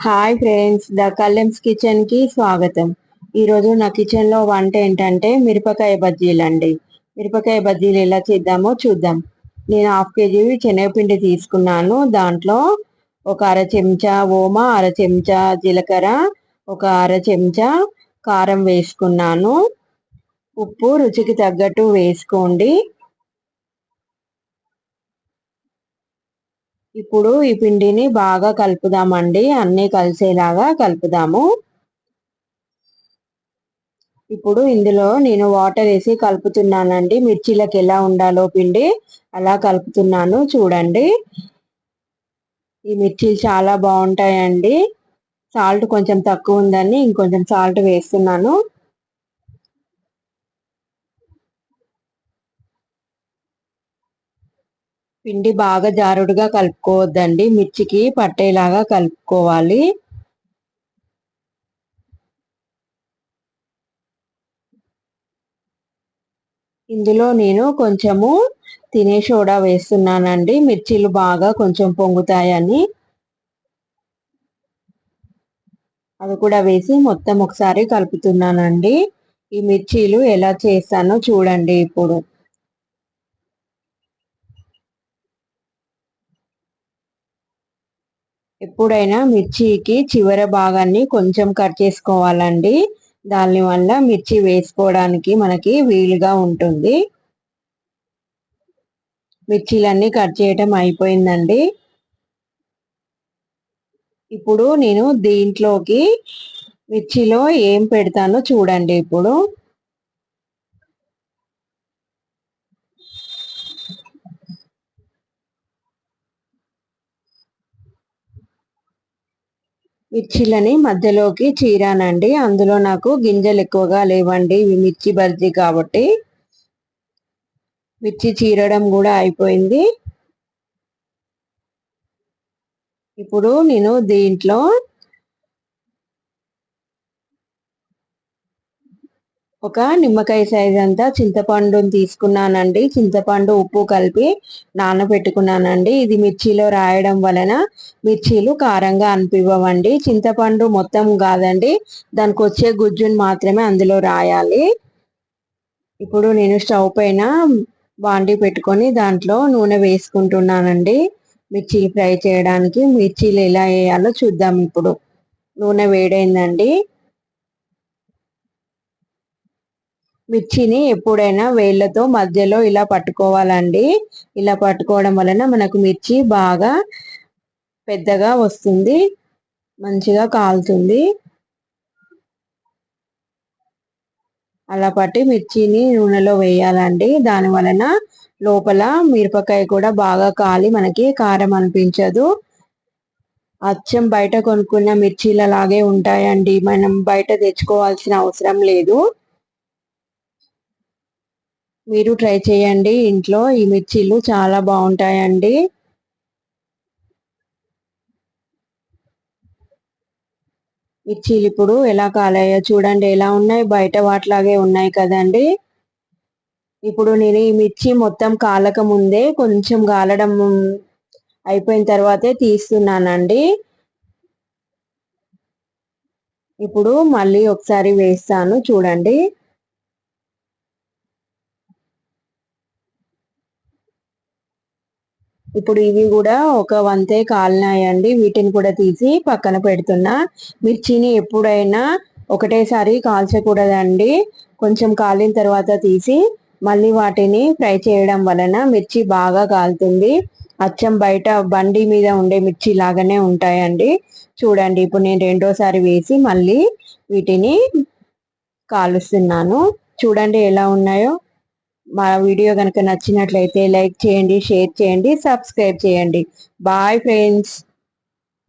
Hi friends the కల్లెమ్స్ కిచెన్కి స్వాగతం. ఈరోజు నా కిచెన్లో వంట ఏంటంటే మిరపకాయ బజ్జీలు అండి. మిరపకాయ బజ్జీలు ఎలా చేద్దామో చూద్దాం. నేను హాఫ్ కేజీ శనగపిండి తీసుకున్నాను. దాంట్లో ఒక అర చెంచా ఓమా అర చెంచా జీలకర్ర ఒక అర చెంచా కారం వేసుకున్నాను. ఉప్పు రుచికి తగ్గట్టు వేసుకోండి. ఇప్పుడు ఈ పిండిని బాగా కలుపుదామండి. అన్నీ కలిసేలాగా కలుపుదాము. ఇప్పుడు ఇందులో నేను వాటర్ వేసి కలుపుతున్నానండి. మిర్చీలకు ఎలా ఉండాలో పిండి అలా కలుపుతున్నాను. చూడండి. ఈ మిర్చీలు చాలా బాగుంటాయండి. సాల్ట్ కొంచెం తక్కువ ఉందని ఇంకొంచెం సాల్ట్ వేస్తున్నాను. పిండి బాగా జారుడుగా కలుపుకోవద్దండి. మిర్చికి పట్టేలాగా కలుపుకోవాలి. ఇందులో నేను కొంచెము తినే సోడా వేస్తున్నానండి. మిర్చీలు బాగా కొంచెం పొంగుతాయని. అది కూడా వేసి మొత్తం ఒకసారి కలుపుతున్నానండి. ఈ మిర్చీలు ఎలా చేస్తానో చూడండి ఇప్పుడు. ఎప్పుడైనా మిర్చికి చివర భాగాన్ని కొంచెం కట్ చేసుకోవాలండి. దానివల్ల మిర్చి వేసుకోవడానికి మనకి వీలుగా ఉంటుంది. మిర్చీలన్నీ కట్ చేయటం అయిపోయిందండి. ఇప్పుడు నేను దీంట్లోకి మిర్చిలో ఏం పెడతానో చూడండి ఇప్పుడు. మిర్చీలని మధ్యలోకి చీరానండి. అందులో నాకు గింజలు ఎక్కువగా లేవండి. ఇవి మిర్చి బజ్జీ కాబట్టి. మిర్చి చీరడం కూడా అయిపోయింది. ఇప్పుడు నేను దీంట్లో ఒక నిమ్మకాయ సైజ్ అంతా చింతపండుని తీసుకున్నానండి. చింతపండు ఉప్పు కలిపి నానబెట్టుకున్నానండి. ఇది మిర్చిలో రాయడం వలన మిర్చీలు కారంగా అనిపివ్వండి చింతపండు మొత్తం కాదండి. దానికి వచ్చే గుజ్జుని మాత్రమే అందులో రాయాలి. ఇప్పుడు నేను స్టవ్ పైన బాండి పెట్టుకొని దాంట్లో నూనె వేసుకుంటున్నానండి. మిర్చి ఫ్రై చేయడానికి మిర్చీలు ఎలా వేయాలో చూద్దాం ఇప్పుడు. నూనె వేడైందండి. మిర్చిని ఎప్పుడైనా వేళ్ళతో మధ్యలో ఇలా పట్టుకోవాలండి. ఇలా పట్టుకోవడం వలన మనకు మిర్చి బాగా పెద్దగా వస్తుంది. మంచిగా కాలుతుంది. అలా పట్టి మిర్చిని నూనెలో వేయాలండి. దాని వలన లోపల మిరపకాయ కూడా బాగా కాలి మనకి కారం అనిపించదు. అచ్చం బయట కొనుక్కున్న మిర్చీలు ఉంటాయండి. మనం బయట తెచ్చుకోవాల్సిన అవసరం లేదు. మీరు ట్రై చేయండి ఇంట్లో. ఈ మిర్చీలు చాలా బాగుంటాయండి. మిర్చీలు ఇప్పుడు ఎలా కాలాయో చూడండి. ఎలా ఉన్నాయి? బయట వాటిలాగే ఉన్నాయి కదండి. ఇప్పుడు నేను ఈ మిర్చి మొత్తం కాలక ముందే కొంచెం కాలడం అయిపోయిన తర్వాతే తీస్తున్నానండి. ఇప్పుడు మళ్ళీ ఒకసారి వేస్తాను చూడండి. ఇప్పుడు ఇవి కూడా ఒక వంతే కాలినాయండి. వీటిని కూడా తీసి పక్కన పెడుతున్నా. మిర్చిని ఎప్పుడైనా ఒకటేసారి కాల్చకూడదండి. కొంచెం కాలిన తర్వాత తీసి మళ్ళీ వాటిని ఫ్రై చేయడం వలన మిర్చి బాగా కాలుతుంది. అచ్చం బయట బండి మీద ఉండే మిర్చి లాగానే ఉంటాయండి. చూడండి ఇప్పుడు నేను రెండోసారి వేసి మళ్ళీ వీటిని కాలుస్తున్నాను. చూడండి ఎలా ఉన్నాయో. మా వీడియో కనుక నచ్చినట్లయితే లైక్ చేయండి షేర్ చేయండి సబ్స్క్రైబ్ చేయండి. Bye friends.